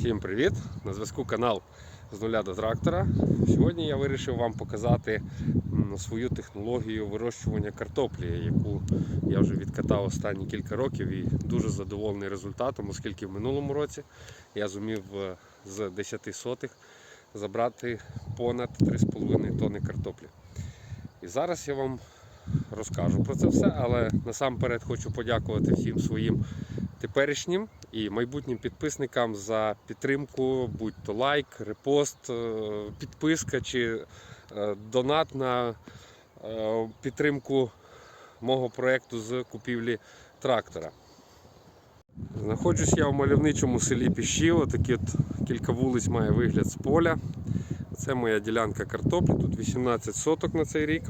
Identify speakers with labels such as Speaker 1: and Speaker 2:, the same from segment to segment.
Speaker 1: Всім привіт! На зв'язку канал з нуля до трактора. Сьогодні я вирішив вам показати свою технологію вирощування картоплі, яку я вже відкатав останні кілька років і дуже задоволений результатом, оскільки в минулому році я зумів е, з 10 сотих забрати понад 3,5 тонни картоплі. І зараз я вам розкажу про це все, але насамперед хочу подякувати всім своїм теперішнім і майбутнім підписникам за підтримку, будь то лайк, репост, е, підписка чи е, донат на е, підтримку мого проєкту з купівлі трактора. Знаходжусь я в мальовничому селі Піщіло, такі от кілька вулиць має вигляд з поля. Це моя ділянка картоплі, тут 18 соток на цей рік.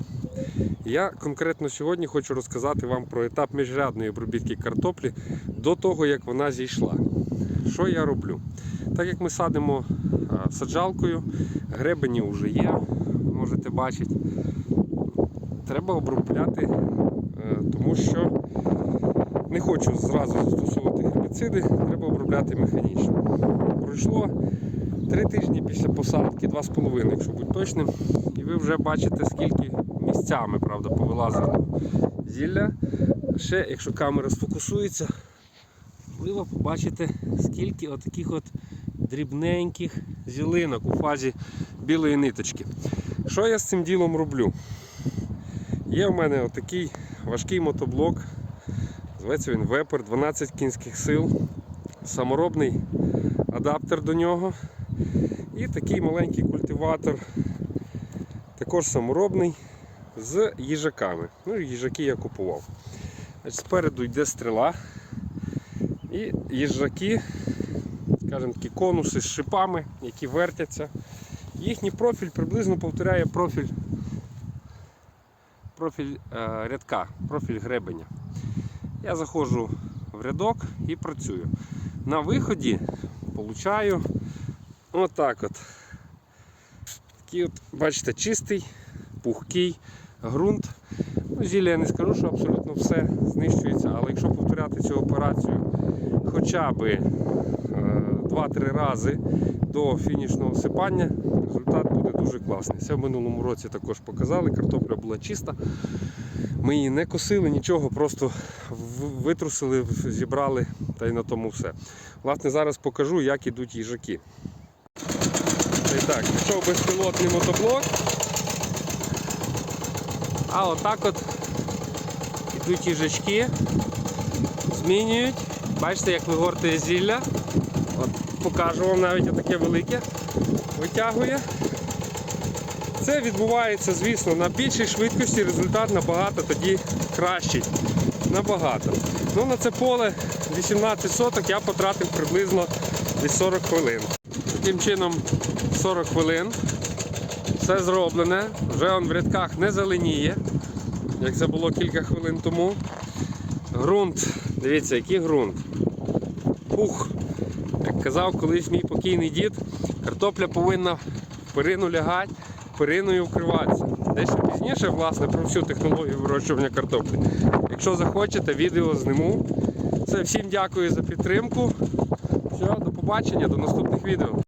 Speaker 1: Я конкретно сьогодні хочу розказати вам про етап міжрядної обробітки картоплі до того, як вона зійшла. Що я роблю? Так як ми садимо саджалкою, гребені вже є, можете бачити. Треба обробляти, е, тому що не хочу зразу застосовувати гербіциди, треба обробляти механічно. Пройшло три тижні після посадки, два з половиною, якщо бути точним, і ви вже бачите, скільки місцями правда, повилазило зілля. Ще, якщо камера сфокусується, ви побачите, скільки отаких от дрібненьких зілинок у фазі білої ниточки. Що я з цим ділом роблю? Є в мене отакий важкий мотоблок. Зветься він Вепер, 12 кінських сил, саморобний адаптер до нього. І такий маленький культиватор, також саморобний, з їжаками. Ну, їжаки я купував. Значить, Спереду йде стріла. І їжаки, скажімо такі конуси з шипами, які вертяться. Їхній профіль приблизно повторяє профіль профіль е, рядка, профіль гребеня. Я заходжу в рядок і працюю. На виході получаю отак от. Такий от, бачите, чистий, пухкий ґрунт. Ну, Зілля я не скажу, що абсолютно все знищується, але якщо повторяти цю операцію хоча б е, 2-3 рази до фінішного сипання, результат буде дуже класний. Це в минулому році також показали, картопля була чиста. Ми її не косили, нічого, просто витрусили, зібрали та й на тому все. Власне, зараз покажу, як ідуть їжаки. І так, пішов безпілотний мотоблок. А отак от ідуть їжачки, змінюють. Бачите, як вигортує зілля. От покажу вам навіть таке велике. Витягує. Це відбувається, звісно, на більшій швидкості, результат набагато тоді кращий. Набагато. Ну, на це поле 18 соток я потратив приблизно десь 40 хвилин. Таким чином 40 хвилин. Все зроблене. Вже он в рядках не зеленіє, як це було кілька хвилин тому. Грунт, дивіться, який ґрунт. Пух. Як казав колись мій покійний дід, картопля повинна в перину лягати, периною вкриватися. Дещо пізніше, власне, про всю технологію вирощування картоплі. Якщо захочете, відео зніму. Все, всім дякую за підтримку. Все, до побачення, до наступних відео.